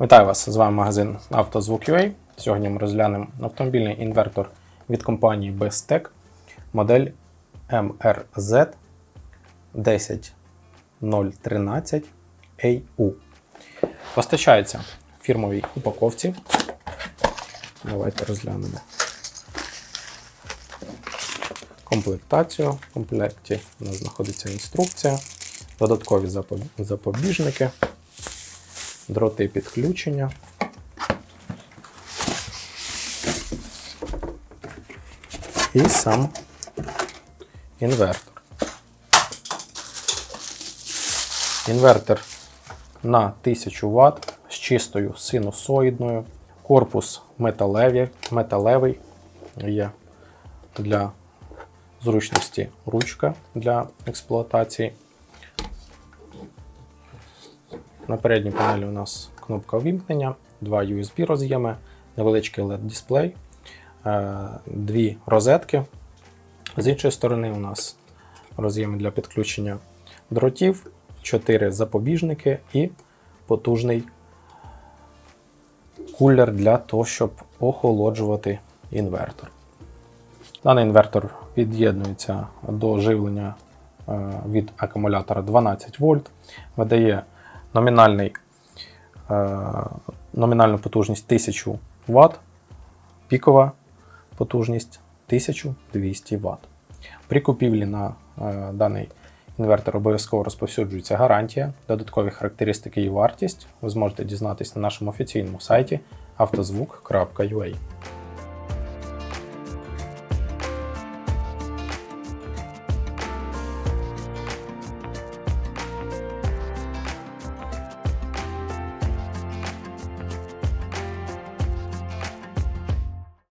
Вітаю вас! З вами магазин «Автозвук.UA». Сьогодні ми розглянемо автомобільний інвертор від компанії Bestec, модель MRZ 10013 AU. Постачається в фірмовій упаковці. Давайте розглянемо комплектацію. В комплекті у нас знаходиться інструкція, додаткові запобіжники дроти підключення. І сам інвертор. Інвертор на 1000 Вт з чистою синусоїдною. Корпус металевий, металевий. Є для зручності ручка для експлуатації. На передній панелі у нас кнопка вімкнення, два USB роз'єми, невеличкий LED-дисплей, е, дві розетки. З іншої сторони, у нас роз'єми для підключення дротів, чотири запобіжники і потужний кулер для того, щоб охолоджувати інвертор. Даний інвертор під'єднується до живлення е, від акумулятора 12 вольт, видає номінальний, е, номінальну потужність 1000 Вт, пікова потужність 1200 Вт. При купівлі на е, даний інвертор обов'язково розповсюджується гарантія, додаткові характеристики і вартість ви зможете дізнатися на нашому офіційному сайті автозвук.ua.